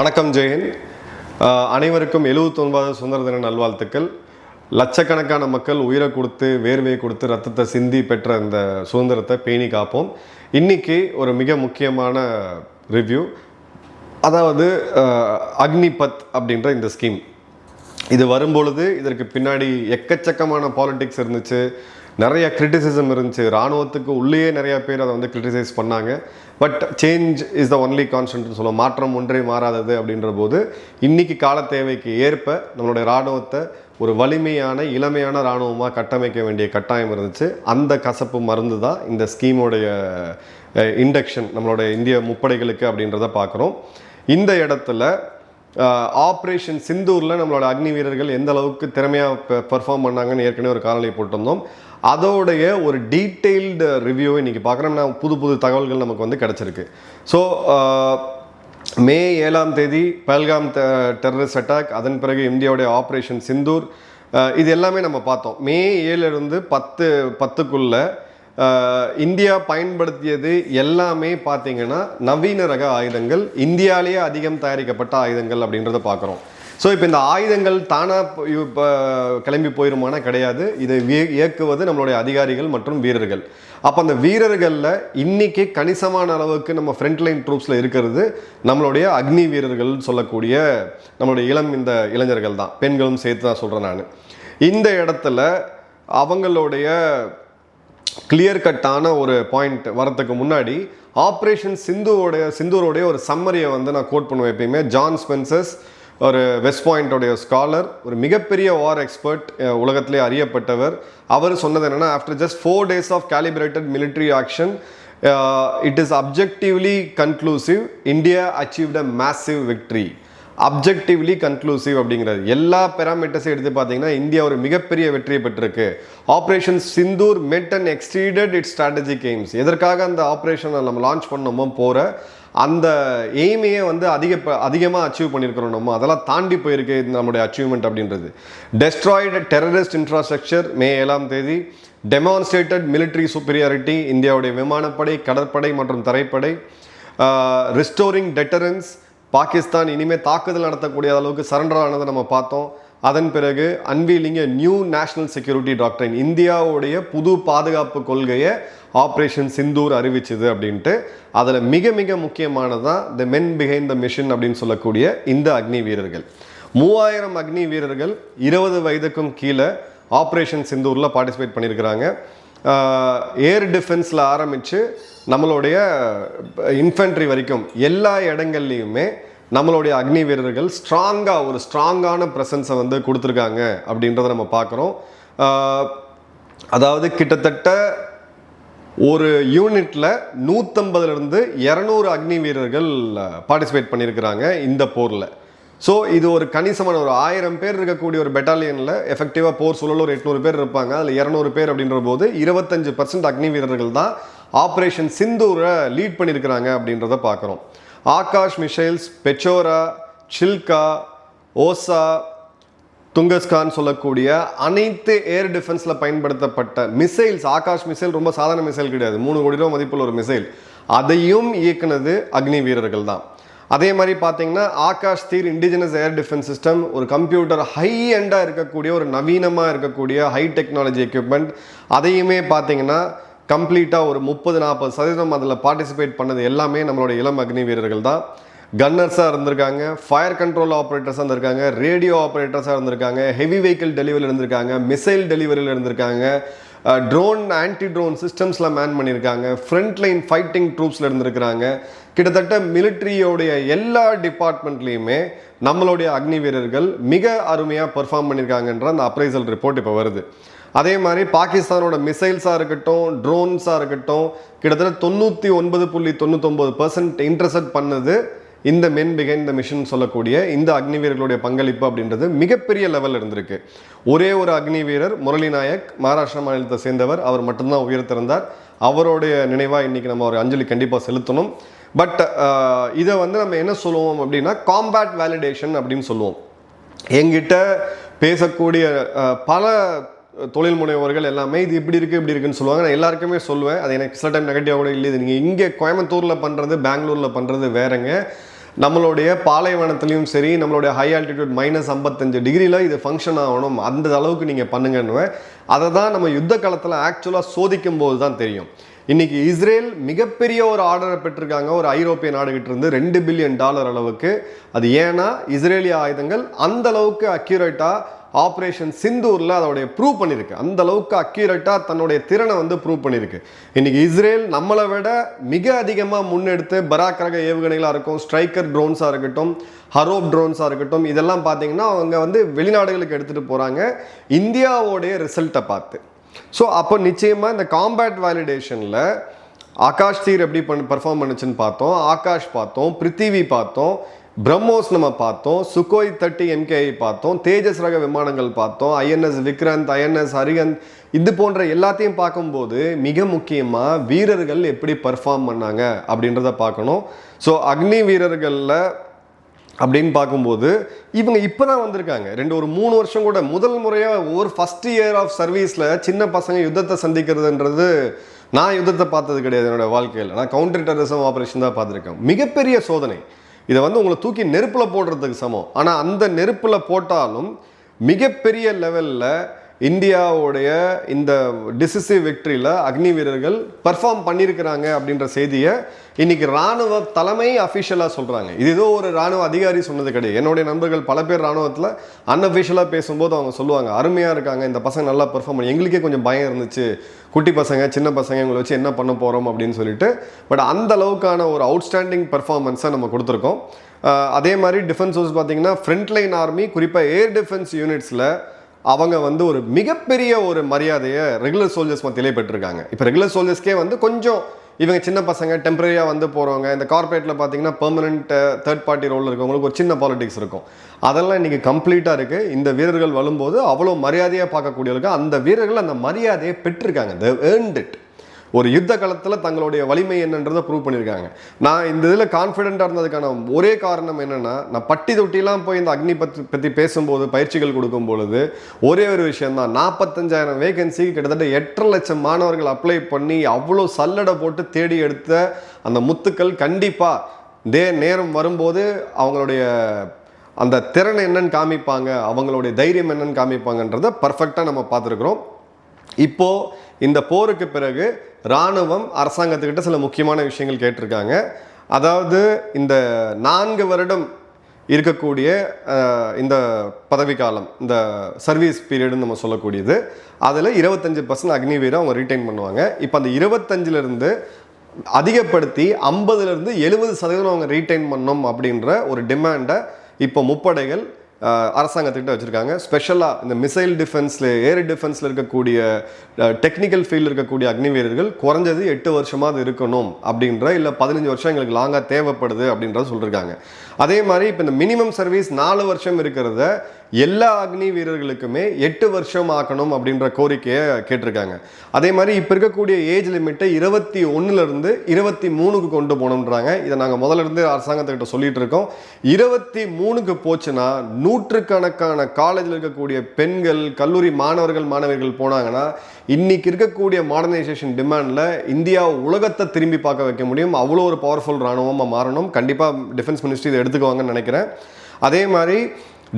வணக்கம் ஜெயன். அனைவருக்கும் எழுபத்தொன்பதாவது சுதந்திர தின நல்வாழ்த்துக்கள். லட்சக்கணக்கான மக்கள் உயிரை கொடுத்து வேர்வையை கொடுத்து ரத்தத்தை சிந்தி பெற்ற இந்த சுதந்திரத்தை பேணி காப்போம். இன்னைக்கு ஒரு மிக முக்கியமான ரிவ்யூ அதாவது அக்னிபத் அப்படின்ற இந்த ஸ்கீம் இது வரும்பொழுது இதற்கு பின்னாடி எக்கச்சக்கமான பாலிட்டிக்ஸ் இருந்துச்சு. நிறைய கிரிட்டிசிசம் இருந்துச்சு. இராணுவத்துக்கு உள்ளேயே நிறைய பேர் அதை வந்து கிரிட்டிசைஸ் பண்ணாங்க. But change is the only கான்ஸ்டன்ட்னு சொல்லுவோம். மாற்றம் ஒன்றே மாறாதது அப்படின்ற போது இன்னைக்கு கால தேவைக்கு ஏற்ப நம்மளுடைய இராணுவத்தை ஒரு வலிமையான இளமையான இராணுவமாக கட்டமைக்க வேண்டிய கட்டாயம் இருந்துச்சு. அந்த கசப்பு மருந்து தான் இந்த ஸ்கீமோடைய இண்டக்ஷன் நம்மளுடைய இந்திய முப்படைகளுக்கு அப்படின்றத பார்க்குறோம். இந்த இடத்துல ஆப்ரேஷன் சிந்தூரில் நம்மளோட அக்னி வீரர்கள் எந்த அளவுக்கு திறமையாக பெர்ஃபார்ம் பண்ணாங்கன்னு ஏற்கனவே ஒரு காலநிலை போட்டிருந்தோம். அதோடைய ஒரு டீட்டெயில்டு ரிவ்யூவை இன்றைக்கி பார்க்குறோம்னா புது புது தகவல்கள் நமக்கு வந்து கிடச்சிருக்கு. ஸோ மே ஏழாம் தேதி பல்காம் டெரரிஸ்ட் அட்டாக் அதன் பிறகு இந்தியாவுடைய ஆப்ரேஷன் சிந்தூர். இது எல்லாமே நம்ம பார்த்தோம். மே ஏழுலேருந்து பத்து பத்துக்குள்ளே இந்தியா பயன்படுத்தியது எல்லாமே பார்த்தீங்கன்னா நவீன ரக ஆயுதங்கள் இந்தியாவிலேயே அதிகம் தயாரிக்கப்பட்ட ஆயுதங்கள் அப்படின்றத பார்க்குறோம். ஸோ இப்போ இந்த ஆயுதங்கள் தானாக இப்போ கிளம்பி போயிருமானா கிடையாது. இதை இயக்குவது நம்மளுடைய அதிகாரிகள் மற்றும் வீரர்கள். அப்போ அந்த வீரர்களில் இன்றைக்கி கணிசமான அளவுக்கு நம்ம ஃப்ரண்ட்லைன் ட்ரூப்ஸில் இருக்கிறது நம்மளுடைய அக்னி வீரர்கள் சொல்லக்கூடிய நம்மளுடைய இளம் இந்த இளைஞர்கள் தான். பெண்களும் சேர்த்து தான் சொல்கிறேன் நான். இந்த இடத்துல அவங்களுடைய கிளியர் கட்டான ஒரு பாயிண்ட் வரத்துக்கு முன்னாடி ஆப்ரேஷன் சிந்துவோடைய சிந்தூரோடைய ஒரு சம்மரியை வந்து நான் கோட் பண்ணுவேன் எப்பயுமே. ஜான் ஸ்பென்சஸ் ஒரு வெஸ்ட் பாயிண்டோடைய ஸ்காலர் ஒரு மிகப்பெரிய வார் எக்ஸ்பர்ட் உலகத்திலே அறியப்பட்டவர். அவர் சொன்னது என்னென்னா after just four days of calibrated military action it is objectively conclusive India achieved a massive victory objectively conclusive அப்படிங்கிறது. எல்லா பேராமீட்டர்ஸையும் எடுத்து பார்த்தீங்கன்னா இந்தியா ஒரு மிகப்பெரிய வெற்றியை பெற்றிருக்கு. Operation Sindoor met and exceeded its strategic aims எதற்காக அந்த ஆப்ரேஷனை நம்ம லான்ச் பண்ணோமோ போகிற அந்த எய்மையே வந்து அதிக அதிகமாக அச்சீவ் பண்ணியிருக்கிறோம் நம்ம. அதெல்லாம் தாண்டி போயிருக்கு இது அச்சீவ்மெண்ட் அப்படின்றது. டெஸ்ட்ராய்டு டெரரிஸ்ட் இன்ஃப்ராஸ்ட்ரக்சர் மே ஏழாம் தேதி. டெமான்ஸ்ட்ரேட்டட் மிலிட்ரி சுப்பீரியாரிட்டி இந்தியாவுடைய விமானப்படை கடற்படை மற்றும் தரைப்படை. Uh, ரிஸ்டோரிங் டெட்டரன்ஸ் பாகிஸ்தான் இனிமேல் தாக்குதல் நடத்தக்கூடிய அளவுக்கு சரண்டர் ஆனதை நம்ம பார்த்தோம். அதன் பிறகு அன்வீலிங்க நியூ நேஷனல் செக்யூரிட்டி டாக்டரின் இந்தியாவுடைய புது பாதுகாப்பு கொள்கையை ஆப்ரேஷன் சிந்தூர் அறிவிச்சது அப்படின்ட்டு. அதில் மிக மிக முக்கியமானதான் the men behind the mission அப்படின்னு சொல்லக்கூடிய இந்த அக்னி வீரர்கள். மூவாயிரம் அக்னி வீரர்கள் இருபது வயதுக்கும் கீழே ஆப்ரேஷன் சிந்தூரில் பார்ட்டிசிபேட் பண்ணியிருக்கிறாங்க. ஏர் டிஃபென்ஸில் ஆரம்பித்து நம்மளுடைய இன்ஃபென்ட்ரி வரைக்கும் எல்லா இடங்கள்லையுமே நம்மளுடைய அக்னி வீரர்கள் ஸ்ட்ராங்காக ஒரு ஸ்ட்ராங்கான ப்ரெசன்ஸை வந்து கொடுத்துருக்காங்க அப்படின்றத நம்ம பார்க்குறோம். அதாவது கிட்டத்தட்ட ஒரு யூனிட்டில் நூற்றம்பதுலேருந்து இரநூறு அக்னி வீரர்கள் பார்ட்டிசிபேட் பண்ணியிருக்கிறாங்க இந்த போரில். ஸோ இது ஒரு கணிசமான ஒரு ஆயிரம் பேர் இருக்கக்கூடிய ஒரு பெட்டாலியனில் எஃபெக்டிவாக போர் சூழல் ஒரு எட்நூறு பேர் இருப்பாங்க. அதில் இரநூறு பேர் அப்படின்ற போது இருபத்தஞ்சு பர்சன்ட் அக்னி வீரர்கள் தான் ஆப்ரேஷன் சிந்தூரை லீட் பண்ணியிருக்கிறாங்க அப்படின்றத பார்க்குறோம். ஆகாஷ் மிஷைல்ஸ் பெச்சோரா சில்கா ஓசா துங்கஸ்கான் சொல்லக்கூடிய அனைத்து ஏர் டிஃபென்ஸில் பயன்படுத்தப்பட்ட மிசைல்ஸ் ஆகாஷ் மிசைல் ரொம்ப சாதாரண மிசைல் கிடையாது. மூணு கோடி ரூபா மதிப்புள்ள ஒரு மிசைல் அதையும் இயக்குனது அக்னி வீரர்கள் தான். அதே மாதிரி பார்த்தீங்கன்னா Akash Teer indigenous air defence system ஒரு கம்ப்யூட்டர் ஹை எண்டாக இருக்கக்கூடிய ஒரு நவீனமாக இருக்கக்கூடிய ஹை டெக்னாலஜி எக்யூப்மெண்ட் அதையுமே பார்த்தீங்கன்னா கம்ப்ளீட்டாக ஒரு முப்பது நாற்பது சதவீதம் அதில் பார்ட்டிசிபேட் பண்ணது எல்லாமே நம்மளோட இளம் அக்னி வீரர்கள் தான். கன்னர்ஸாக இருந்திருக்காங்க ஃபயர் கண்ட்ரோல் ஆப்ரேட்டர்ஸாக இருந்திருக்காங்க ரேடியோ ஆப்ரேட்டர்ஸாக இருந்திருக்காங்க ஹெவி வெஹிக்கிள் டெலிவரியில் இருந்திருக்காங்க மிசைல் டெலிவரியில் இருந்திருக்காங்க ட்ரோன் ஆன்டி ட்ரோன் சிஸ்டம்ஸில் மேன் பண்ணியிருக்காங்க ஃப்ரண்ட் லைன் ஃபைட்டிங் ட்ரூப்ஸில் இருந்திருக்கிறாங்க. கிட்டத்தட்ட மிலிட்ரியோடைய எல்லா டிபார்ட்மெண்ட்லேயுமே நம்மளுடைய அக்னி வீரர்கள் மிக அருமையாக பெர்ஃபார்ம் பண்ணியிருக்காங்கன்ற அந்த அப்ரைசல் ரிப்போர்ட் இப்போ வருது. அதே மாதிரி பாகிஸ்தானோட மிசைல்ஸாக இருக்கட்டும் ட்ரோன்ஸாக இருக்கட்டும் கிட்டத்தட்ட தொண்ணூற்றி ஒன்பது புள்ளி தொண்ணூத்தொம்பது பர்சன்ட் இன்டர்செப்ட் பண்ணது இந்த மென் பிகைன் த மிஷன் சொல்லக்கூடிய இந்த அக்னி வீரர்களுடைய பங்களிப்பு அப்படின்றது மிகப்பெரிய லெவல் இருந்திருக்கு. ஒரே ஒரு அக்னி வீரர் முரளி நாயக் மகாராஷ்டிரா மாநிலத்தை சேர்ந்தவர். அவர் மட்டும்தான் உயிர்த்திருந்தார் அவருடைய நினைவாக இன்றைக்கி நம்ம ஒரு அஞ்சலி கண்டிப்பாக செலுத்தணும். பட் இதை வந்து நம்ம என்ன சொல்லுவோம் அப்படின்னா காம்பேட் வேலிடேஷன் அப்படின்னு சொல்லுவோம். என்கிட்ட பேசக்கூடிய பல தொழில் முனைவோர்கள் எல்லாமே இது இப்படி இருக்குது இப்படி இருக்குன்னு சொல்லுவாங்க. நான் எல்லாருக்குமே சொல்லுவேன். அது எனக்கு சில டைம் நெகட்டிவாக கூட இல்லை இது நீங்கள் இங்கே கோயம்புத்தூரில் பண்ணுறது பெங்களூரில் பண்ணுறது வேறங்க. நம்மளுடைய பாலைவனத்துலேயும் சரி நம்மளுடைய ஹை ஆல்டிடியூட் மைனஸ் ஐம்பத்தஞ்சு டிகிரியில் இது ஃபங்க்ஷன் ஆகணும். அந்த அளவுக்கு நீங்கள் பண்ணுங்கன்னுவேன். அதை தான் நம்ம யுத்த காலத்தில் ஆக்சுவலாக சோதிக்கும் போது தான் தெரியும். இன்னைக்கு இஸ்ரேல் மிகப்பெரிய ஒரு ஆர்டரை பெற்றிருக்காங்க. ஒரு ஐரோப்பிய நாடுகிட்ட இருந்து ரெண்டு பில்லியன் டாலர் அளவுக்கு. அது ஏன்னா இஸ்ரேலிய ஆயுதங்கள் அந்த அளவுக்கு அக்யூரேட்டாக ஆப்ரேஷன் சிந்தூரில் அதோடைய ப்ரூவ் பண்ணியிருக்கு அந்த அளவுக்கு அக்யூரேட்டாக தன்னுடைய திறனை வந்து ப்ரூவ் பண்ணியிருக்கு இன்னைக்கு இஸ்ரேல் நம்மளை விட மிக அதிகமாக முன்னெடுத்து பராக் ரக ஏவுகணைகளாக இருக்கும் ஸ்ட்ரைக்கர் ட்ரோன்ஸாக இருக்கட்டும் ஹரோப் ட்ரோன்ஸாக இருக்கட்டும் இதெல்லாம் பார்த்தீங்கன்னா அவங்க வந்து வெளிநாடுகளுக்கு எடுத்துகிட்டு போகிறாங்க இந்தியாவோடைய ரிசல்ட்டை பார்த்து. ஸோ அப்போ நிச்சயமாக இந்த காம்பேட் வேலிடேஷனில் ஆகாஷ் தீர் எப்படி பண்ணி பர்ஃபார்ம் பண்ணுச்சுன்னு பார்த்தோம் ஆகாஷ் பார்த்தோம் பிருத்திவி பார்த்தோம் பிரம்மோஸ் நம்ம பார்த்தோம் சுகோய் தேர்ட்டி எம்கேஐ பார்த்தோம் தேஜஸ் ரக விமானங்கள் பார்த்தோம் ஐஎன்எஸ் விக்ராந்த் ஐஎன்எஸ் ஹரிகந்த் இது போன்ற எல்லாத்தையும் பார்க்கும்போது மிக முக்கியமாக வீரர்கள் எப்படி பர்ஃபார்ம் பண்ணாங்க அப்படின்றத பார்க்கணும். ஸோ அக்னி வீரர்களில் அப்படின்னு பார்க்கும்போது இவங்க இப்போ தான் வந்திருக்காங்க. ரெண்டு ஒரு மூணு வருஷம் கூட முதல் முறையாக ஒரு ஃபஸ்ட் இயர் ஆஃப் சர்வீஸில் சின்ன பசங்க யுத்தத்தை சந்திக்கிறதுன்றது நான் யுத்தத்தை பார்த்தது கிடையாது என்னோட வாழ்க்கையில். நான் கவுண்டர் டெரரிசம் ஆப்ரேஷன் தான் பார்த்துருக்கேன். மிகப்பெரிய சோதனை. இதை வந்து உங்களை தூக்கி நெருப்பில் போடுறதுக்கு சமம். ஆனால் அந்த நெருப்பில் போட்டாலும் மிகப்பெரிய லெவலில் இந்தியாவுடைய இந்த டிசிசிவ் வெக்டரியில் அக்னி வீரர்கள் பர்ஃபார்ம் பண்ணியிருக்கிறாங்க அப்படின்ற செய்தியை இன்னைக்கு ராணுவ தலைமை அஃபிஷியலாக சொல்கிறாங்க இது ஏதோ ஒரு ராணுவ அதிகாரி சொன்னது கிடையாது. என்னுடைய நண்பர்கள் பல பேர் ராணுவத்தில் அன்அஃபிஷியலாக பேசும்போது அவங்க சொல்லுவாங்க அருமையாக இருக்காங்க இந்த பசங்க நல்லா பெர்ஃபார்ம் பண்ணி எங்களுக்கே கொஞ்சம் பயம் இருந்துச்சு. குட்டி பசங்க சின்ன பசங்க இவங்களை வச்சு என்ன பண்ண போகிறோம் அப்படின்னு சொல்லிட்டு. பட் அந்த அளவுக்கான ஒரு அவுட்ஸ்டாண்டிங் பெர்ஃபார்மன்ஸை நம்ம கொடுத்துருக்கோம். அதே மாதிரி டிஃபென்ஸ் ஹவுஸ் பார்த்தீங்கன்னா ஃப்ரண்ட்லைன் ஆர்மி குறிப்பாக ஏர் டிஃபென்ஸ் யூனிட்ஸில் அவங்க வந்து ஒரு மிகப்பெரிய ஒரு மரியாதையை ரெகுலர் சோல்ஜர்ஸ் மத்தியிலே பெற்றிருக்காங்க. இப்போ ரெகுலர் சோல்ஜர்ஸ்க்கே வந்து கொஞ்சம் இவங்க சின்ன பசங்க டெம்பரரியாக வந்து போகிறவங்க இந்த கார்பரேட்டில் பார்த்தீங்கன்னா பெர்மனெண்ட் தேர்ட் பார்ட்டி ரோலில் இருக்கவங்களுக்கு ஒரு சின்ன பாலிடிக்ஸ் இருக்கும். அதெல்லாம் இன்றைக்கி கம்ப்ளீட்டாக இருக்குது இந்த வீரர்கள் வரும்போது அவ்வளோ மரியாதையாக பார்க்கக்கூடியவர்கள் அந்த வீரர்கள் அந்த மரியாதையை பெற்றிருக்காங்க. த ஏர்ன்ட் இட் ஒரு யுத்த காலத்தில் தங்களுடைய வலிமை என்னன்றதை ப்ரூவ் பண்ணியிருக்காங்க. நான் இந்த இதில் கான்ஃபிடென்ட்டாக இருந்ததுக்கான ஒரே காரணம் என்னென்னா நான் பட்டி தொட்டிலாம் போய் இந்த அக்னி பற்றி பற்றி பேசும்போது பயிற்சிகள் கொடுக்கும் பொழுது ஒரே ஒரு விஷயந்தான் நாற்பத்தஞ்சாயிரம் வேகன்சிக்கு கிட்டத்தட்ட எட்டரை லட்சம் மாணவர்கள் அப்ளை பண்ணி அவ்வளோ சல்லடை போட்டு தேடி எடுத்த அந்த முத்துக்கள் கண்டிப்பாக தே நேரம் வரும்போது அவங்களுடைய அந்த திறன் என்னன்னு காமிப்பாங்க அவங்களுடைய தைரியம் என்னன்னு காமிப்பாங்கன்றதை பர்ஃபெக்டாக நம்ம பார்த்துருக்குறோம். இப்போ இந்த போருக்கு பிறகு இராணுவம் அரசாங்கத்துக்கிட்ட சில முக்கியமான விஷயங்கள் கேட்டிருக்காங்க. அதாவது இந்த நான்கு வருடம் இருக்கக்கூடிய இந்த பதவிக்காலம் இந்த சர்வீஸ் பீரியட்னு நம்ம சொல்லக்கூடியது அதில் இருபத்தஞ்சி பர்சன்ட் அக்னிவீரை அவங்க ரீட்டைன் பண்ணுவாங்க. இப்போ அந்த இருபத்தஞ்சிலிருந்து அதிகப்படுத்தி ஐம்பதுலேருந்து எழுபது சதவீதம் அவங்க ரீட்டைன் பண்ணோம் அப்படின்ற ஒரு டிமாண்டை இப்போ முப்படைகள் அரசாங்கத்துக்கிட்ட வச்சுருக்காங்க. ஸ்பெஷலாக இந்த மிசைல் டிஃபென்ஸில் ஏர் டிஃபென்ஸில் இருக்கக்கூடிய டெக்னிக்கல் ஃபீல்டில் இருக்கக்கூடிய அக்னி வீரர்கள் குறைஞ்சது எட்டு வருஷமாவது இருக்கணும் அப்படின்ற இல்லை பதினஞ்சு வருஷம் எங்களுக்கு லாங்காக தேவைப்படுது அப்படின்றத சொல்லியிருக்காங்க அதே மாதிரி இப்போ இந்த மினிமம் சர்வீஸ் நாலு வருஷம் இருக்கிறத எல்லா அக்னி வீரர்களுக்குமே எட்டு வருஷம் ஆக்கணும் அப்படின்ற கோரிக்கையை கேட்டிருக்காங்க. அதே மாதிரி இப்போ இருக்கக்கூடிய ஏஜ் லிமிட்டை இருபத்தி ஒன்றுலேருந்து இருபத்தி மூணுக்கு கொண்டு போகணுன்றாங்க இதை நாங்கள் முதல்ல இருந்து அரசாங்கத்துக்கிட்ட சொல்லிட்டு இருக்கோம். இருபத்தி மூணுக்கு போச்சுன்னா நூற்றுக்கணக்கான காலேஜில் இருக்கக்கூடிய பெண்கள் கல்லூரி மாணவர்கள் மாணவிகள் போனாங்கன்னா இன்னைக்கு இருக்கக்கூடிய மாடர்னைசேஷன் டிமாண்டில் இந்தியா உலகத்தை திரும்பி பார்க்க வைக்க முடியும். அவ்வளோ ஒரு பவர்ஃபுல் ராணுவமாக மாறணும். கண்டிப்பாக டிஃபென்ஸ் மினிஸ்ட்ரி இதை எடுத்துக்குவாங்கன்னு நினைக்கிறேன். அதே மாதிரி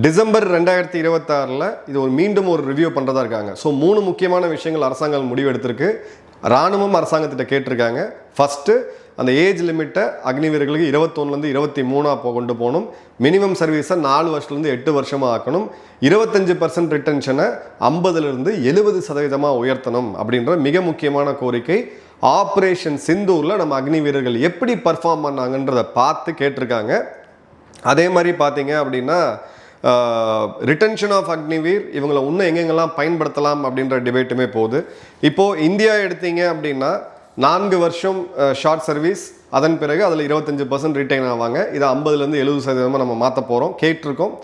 டிசம்பர் ரெண்டாயிரத்தி இருபத்தாறில் இது ஒரு மீண்டும் ஒரு ரிவ்யூ பண்ணுறதா இருக்காங்க. ஸோ மூணு முக்கியமான விஷயங்கள் அரசாங்கம் முடிவெடுத்திருக்கு. இராணுவம் அரசாங்கத்திட்ட கேட்டிருக்காங்க. ஃபஸ்ட்டு அந்த ஏஜ் லிமிட்டை அக்னி வீரர்களுக்கு இருபத்தொன்னுலேருந்து இருபத்தி மூணாக போ கொண்டு போகணும். மினிமம் சர்வீஸை நாலு வருஷத்துலேருந்து எட்டு வருஷமாக ஆக்கணும். இருபத்தஞ்சு பர்சன்ட் ரிட்டன்ஷனை ஐம்பதுலேருந்து எழுபது சதவீதமாக உயர்த்தணும் அப்படின்ற மிக முக்கியமான கோரிக்கை. ஆப்ரேஷன் சிந்தூரில் நம்ம அக்னி வீரர்கள் எப்படி பர்ஃபார்ம் பண்ணாங்கன்றதை பார்த்து கேட்டிருக்காங்க. அதே மாதிரி பார்த்தீங்க அப்படின்னா ரிட்டன்ஷன் ஆஃப் அக்னிவீர் இவங்களை இன்னும் எங்கெங்கெல்லாம் பயன்படுத்தலாம் அப்படின்ற டிபேட்டுமே போகுது. இப்போது இந்தியா எடுத்தீங்க அப்படின்னா நான்கு வருஷம் ஷார்ட் சர்வீஸ் அதன் பிறகு அதில் இருபத்தஞ்சு பர்சன்ட் ரிட்டைன் ஆவாங்க. இதை ஐம்பதுலேருந்து எழுபது சதவீதமாக நம்ம மாற்ற போகிறோம் கேட்டிருக்கோம்.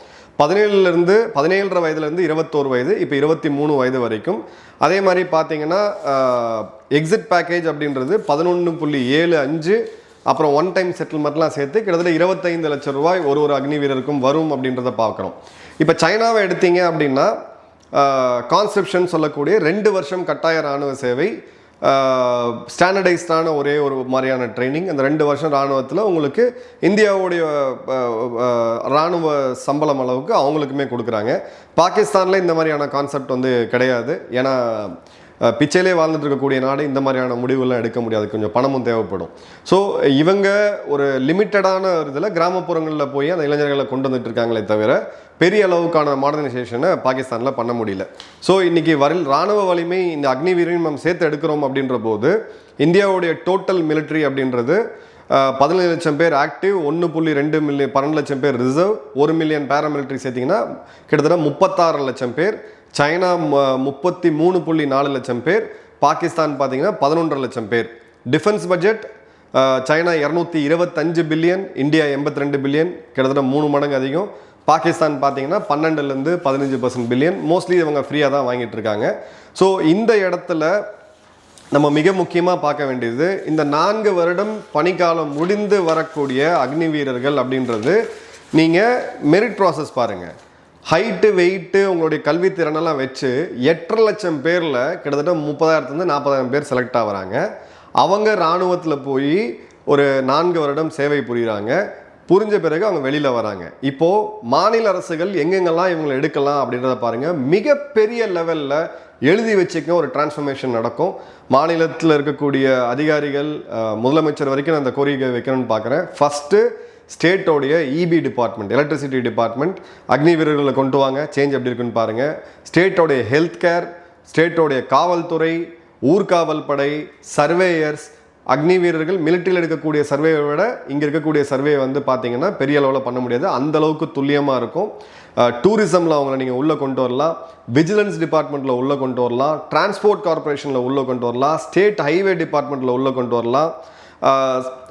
பதினேழுலேருந்து பதினேழரை வயதுலேருந்து இருபத்தோரு வயது இப்போ இருபத்தி மூணு வயது வரைக்கும். அதே மாதிரி பார்த்தீங்கன்னா எக்ஸிட் பேக்கேஜ் அப்படின்றது பதினொன்று புள்ளி ஏழு அஞ்சு அப்புறம் ஒன் டைம் செட்டில்மெண்ட்லாம் சேர்த்து கிட்டத்தட்ட இருபத்தைந்து லட்சம் ரூபாய் ஒரு ஒரு அக்னி வீரருக்கும் வரும் அப்படின்றத பார்க்குறோம். இப்போ சைனாவை எடுத்தீங்க அப்படின்னா கான்செப்ஷன் சொல்லக்கூடிய ரெண்டு வருஷம் கட்டாய ராணுவ சேவை ஸ்டாண்டர்டைஸ்டான ஒரே ஒரு மாதிரியான ட்ரைனிங் அந்த ரெண்டு வருஷம் ராணுவத்தில் உங்களுக்கு இந்தியாவுடைய இராணுவ ராணுவ சம்பளம் அளவுக்கு அவங்களுக்குமே கொடுக்குறாங்க. பாகிஸ்தானில் இந்த மாதிரியான கான்செப்ட் வந்து கிடையாது. ஏன்னா பிச்சையிலே வாழ்ந்துட்டு இருக்கக்கூடிய நாடு இந்த மாதிரியான முடிவுகள்லாம் எடுக்க முடியாது. கொஞ்சம் பணமும் தேவைப்படும். ஸோ இவங்க ஒரு லிமிட்டடான ஒரு இதில் கிராமப்புறங்களில் போய் அந்த இளைஞர்களை கொண்டு வந்துட்டு இருக்காங்களே தவிர பெரிய அளவுக்கான மாடர்னைசேஷனை பாகிஸ்தானில் பண்ண முடியல. ஸோ இன்றைக்கி வரில் ராணுவ வலிமை இந்த அக்னி வீரையும் நம்ம சேர்த்து எடுக்கிறோம் அப்படின்ற போது இந்தியாவுடைய டோட்டல் மிலிட்ரி அப்படின்றது பதினேழு லட்சம் பேர் ஆக்டிவ் ஒன்று புள்ளி ரெண்டு மில்லியன் பன்னெண்டு லட்சம் பேர் ரிசர்வ் ஒரு மில்லியன் பேராமிலிட்டரி சேர்த்திங்கன்னா கிட்டத்தட்ட முப்பத்தாறு லட்சம் பேர். சைனா முப்பத்தி மூணு புள்ளி நாலு லட்சம் பேர். பாகிஸ்தான் பார்த்தீங்கன்னா பதினொன்றரை லட்சம் பேர். டிஃபென்ஸ் பட்ஜெட் சைனா இரநூத்தி இருபத்தஞ்சு பில்லியன் இந்தியா எண்பத்தி ரெண்டு பில்லியன் கிட்டத்தட்ட மூணு மடங்கு அதிகம். பாகிஸ்தான் பார்த்தீங்கன்னா பன்னெண்டுலேருந்து பதினஞ்சு பர்சன்ட் பில்லியன் மோஸ்ட்லி இவங்க ஃப்ரீயாக தான் வாங்கிட்டு இருக்காங்க. ஸோ இந்த இடத்துல நம்ம மிக முக்கியமாக பார்க்க வேண்டியது இந்த நான்கு வருடம் பணிக்காலம் முடிந்து வரக்கூடிய அக்னி வீரர்கள் அப்படின்றது. நீங்கள் மெரிட் ப்ராசஸ் பாருங்கள் ஹைட்டு வெயிட்டு உங்களுடைய கல்வி திறனெல்லாம் வச்சு எட்டரை லட்சம் பேரில் கிட்டத்தட்ட முப்பதாயிரத்துலேருந்து நாற்பதாயிரம் பேர் செலக்ட் ஆகுறாங்க அவங்க இராணுவத்தில் போய் ஒரு நான்கு வருடம் சேவை புரிகிறாங்க புரிஞ்ச பிறகு அவங்க வெளியில் வராங்க. இப்போது மாநில அரசுகள் எங்கெங்கெல்லாம் இவங்களை எடுக்கலாம் அப்படின்றத பாருங்கள் மிகப்பெரிய லெவலில் எழுதி வச்சுக்க ஒரு டிரான்ஸ்ஃபர்மேஷன் நடக்கும். மாநிலத்தில் இருக்கக்கூடிய அதிகாரிகள் முதலமைச்சர் வரைக்கும் நான் அந்த கோரிக்கை வைக்கணும்னு பார்க்குறேன் first ஸ்டேட்டோடைய EB department electricity department Agni வீரர்களை கொண்டு வாங்க. சேஞ்ச் எப்படி இருக்குன்னு பாருங்கள் ஸ்டேட்டோடைய ஹெல்த் கேர் ஸ்டேட்டோடைய காவல்துறை ஊர்காவல் படை சர்வேயர்ஸ் அக்னி வீரர்கள் மிலிட்டரியில் எடுக்கக்கூடிய சர்வேவை விட இங்கே இருக்கக்கூடிய சர்வே வந்து பார்த்தீங்கன்னா பெரிய அளவில் பண்ண முடியாது. அந்த அளவுக்கு துல்லியமாக இருக்கும். டூரிசமில் அவங்கள நீங்கள் உள்ளே கொண்டு வரலாம். விஜிலன்ஸ் டிபார்ட்மெண்ட்டில் உள்ளே கொண்டு வரலாம். டிரான்ஸ்போர்ட் கார்ப்பரேஷனில் உள்ளே கொண்டு வரலாம். ஸ்டேட் ஹைவே டிபார்ட்மெண்ட்டில் உள்ளே கொண்டு வரலாம்.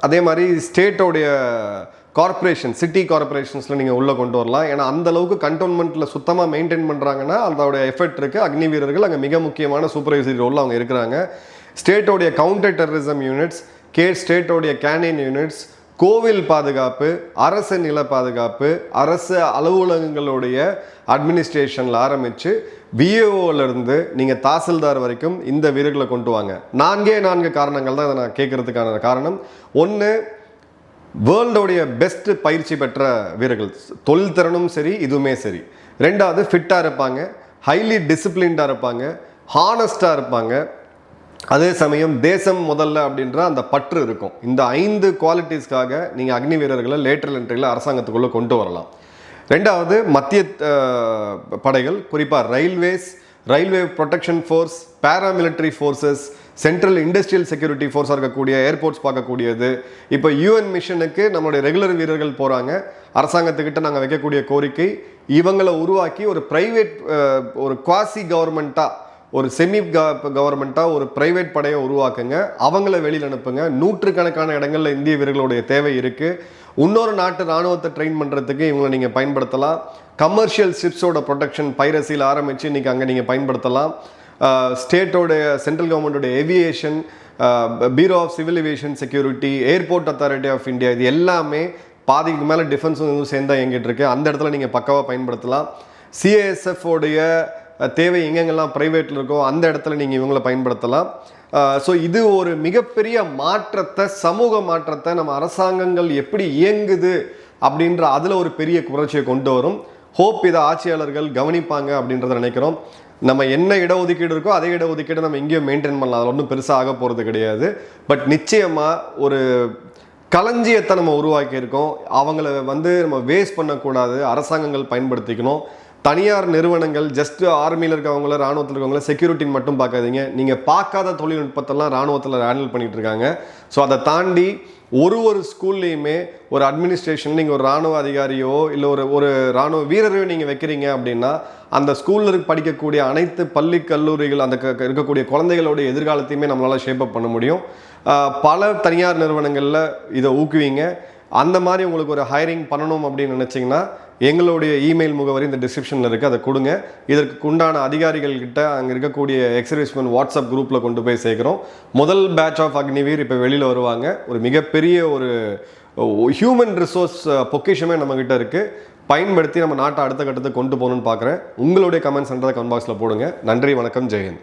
அதே மாதிரி ஸ்டேட்டோடைய கார்ப்பரேஷன் சிட்டி கார்ப்பரேஷன்ஸில் நீங்கள் உள்ளே கொண்டு வரலாம். ஏன்னா அந்தளவுக்கு கண்டோன்மெண்ட்டில் சுத்தமாக மெயின்டைன் பண்ணுறாங்கன்னா அதோட எஃபெக்ட் இருக்குது அக்னி வீரர்கள் அங்கே மிக முக்கியமான சூப்பர்வைசரி ரோலில் அவங்க இருக்கிறாங்க. ஸ்டேட்டோடைய கவுண்டர் டெரரிசம் யூனிட்ஸ் கே ஸ்டேட்டோடைய கேனின் யூனிட்ஸ் கோவில் பாதுகாப்பு அரசு நில பாதுகாப்பு அரசு அலுவலகங்களுடைய அட்மினிஸ்ட்ரேஷனில் ஆரம்பித்து இருந்து நீங்கள் தாசில்தார் வரைக்கும் இந்த வீரர்களை கொண்டு வாங்க. நான்கே நான்கு காரணங்கள் தான் இதை நான் கேட்குறதுக்கான காரணம். ஒன்று வேர்ல்டோடைய பெஸ்ட் பயிற்சி பெற்ற வீரர்கள் தொழில் திறனும் சரி இதுவுமே சரி. ரெண்டாவது ஃபிட்டாக இருப்பாங்க. ஹைலி டிசிப்ளின்டாக இருப்பாங்க. ஹானஸ்டாக இருப்பாங்க. அதே சமயம் தேசம் முதல்ல அப்படின்ற அந்த பற்று இருக்கும். இந்த ஐந்து குவாலிட்டிஸ்க்காக நீங்கள் அக்னி வீரர்களை லேட்டரல் என்ட்ரியில் அரசாங்கத்துக்குள்ளே கொண்டு வரலாம். ரெண்டாவது மத்திய படைகள் குறிப்பாக railways railway protection force paramilitary forces central industrial security ஃபோர்ஸாக இருக்கக்கூடிய ஏர்போர்ட்ஸ் பார்க்கக்கூடியது. இப்போ யூஎன் மிஷனுக்கு நம்மளுடைய ரெகுலர் வீரர்கள் போகிறாங்க அரசாங்கத்துக்கிட்ட நாங்கள் வைக்கக்கூடிய கோரிக்கை இவங்களை உருவாக்கி ஒரு ப்ரைவேட் ஒரு குவாசி கவர்மெண்ட்டாக ஒரு செமி கவர்மெண்ட்டாக ஒரு பிரைவேட் படையை உருவாக்குங்க. அவங்கள வெளியில் அனுப்புங்க. நூற்றுக்கணக்கான இடங்களில் இந்திய வீரர்களுடைய தேவை இருக்குது இன்னொரு நாட்டு ராணுவத்தை ட்ரெயின் பண்ணுறதுக்கு இவங்களை நீங்கள் பயன்படுத்தலாம். கமர்ஷியல் ஷிப்ஸோட ப்ரொடெக்ஷன் பைரசியில் ஆரம்பித்து இன்றைக்கி அங்கே நீங்கள் பயன்படுத்தலாம். ஸ்டேட்டோடைய சென்ட்ரல் கவர்மெண்டோட aviation bureau of civil aviation security airport authority of India இது எல்லாமே பாதிக்கு மேலே டிஃபென்ஸும் இதுவும் சேர்ந்தா எங்கிட்டு இருக்கு. அந்த இடத்துல நீங்கள் பக்காவாக பயன்படுத்தலாம். சிஏஎஸ்எஃப் உடைய தேவை எங்கெங்கெல்லாம் ப்ரைவேட்டில் இருக்கோ அந்த இடத்துல நீங்கள் இவங்களை பயன்படுத்தலாம். ஸோ இது ஒரு மிகப்பெரிய மாற்றத்தை சமூக மாற்றத்தை நம்ம அரசாங்கங்கள் எப்படி இயங்குது அப்படின்ற அதில் ஒரு பெரிய புரட்சியை கொண்டு வரும். ஹோப் இதை ஆட்சியாளர்கள் கவனிப்பாங்க அப்படின்றத நினைக்கிறோம். நம்ம என்ன இடஒதுக்கீடு இருக்கோ அதே இடஒதுக்கீடு நம்ம எங்கேயும் மெயின்டைன் பண்ணலாம். அதில் ஒன்றும் பெருசாக ஆக போகிறது கிடையாது. பட் நிச்சயமாக ஒரு களஞ்சியத்தை நம்ம உருவாக்கியிருக்கோம். அவங்கள வந்து நம்ம வேஸ்ட் பண்ணக்கூடாது. அரசாங்கங்கள் பயன்படுத்திக்கணும். தனியார் நிறுவனங்கள் ஜஸ்ட் ஆர்மியில் இருக்கவங்கள ராணுவத்தில் இருக்கவங்கள செக்யூரிட்டின்னு மட்டும் பார்க்காதீங்க. நீங்கள் பார்க்காத தொழில்நுட்பத்தெல்லாம் ராணுவத்தில் ஹேண்டில் பண்ணிகிட்டு இருக்காங்க. ஸோ அதை தாண்டி ஒரு ஒரு ஸ்கூல்லையுமே ஒரு அட்மினிஸ்ட்ரேஷன் நீங்கள் ஒரு ராணுவ அதிகாரியோ இல்லை ஒரு ஒரு ராணுவ வீரரையோ நீங்கள் வைக்கிறீங்க அப்படின்னா அந்த ஸ்கூலில் படிக்கக்கூடிய அனைத்து பள்ளி கல்லூரிகள் அந்த க- இருக்கக்கூடிய குழந்தைகளோட எதிர்காலத்தையுமே நம்மளால் ஷேப் அப் பண்ண முடியும். பல தனியார் நிறுவனங்களில் இதை ஊக்குவீங்க. அந்த மாதிரி உங்களுக்கு ஒரு ஹையரிங் பண்ணணும் அப்படின்னு நினச்சிங்கன்னா எங்களுடைய இமெயில் முகவரி இந்த டிஸ்கிரிப்ஷனில் இருக்குது அதை கொடுங்க. இதற்கு உண்டான அதிகாரிகள்கிட்ட அங்கே இருக்கக்கூடிய எக்ஸர்விஸ்மெண்ட் வாட்ஸ்அப் குரூப்பில் கொண்டு போய் சேர்க்குறோம். முதல் பேட்ச் ஆஃப் அக்னிவீர் இப்போ வெளியில் வருவாங்க. ஒரு மிகப்பெரிய ஒரு ஹியூமன் ரிசோர்ஸ் பொக்கிஷமே நம்மக்கிட்ட இருக்குது பயன்படுத்தி நம்ம நாட்டை அடுத்த கட்டத்துக்கு கொண்டு போகணும்னு பார்க்குறேன் உங்களுடைய கமெண்ட்ஸ்ன்றதை கமெண்ட் பாக்ஸில் போடுங்க. நன்றி வணக்கம் ஜெயந்த்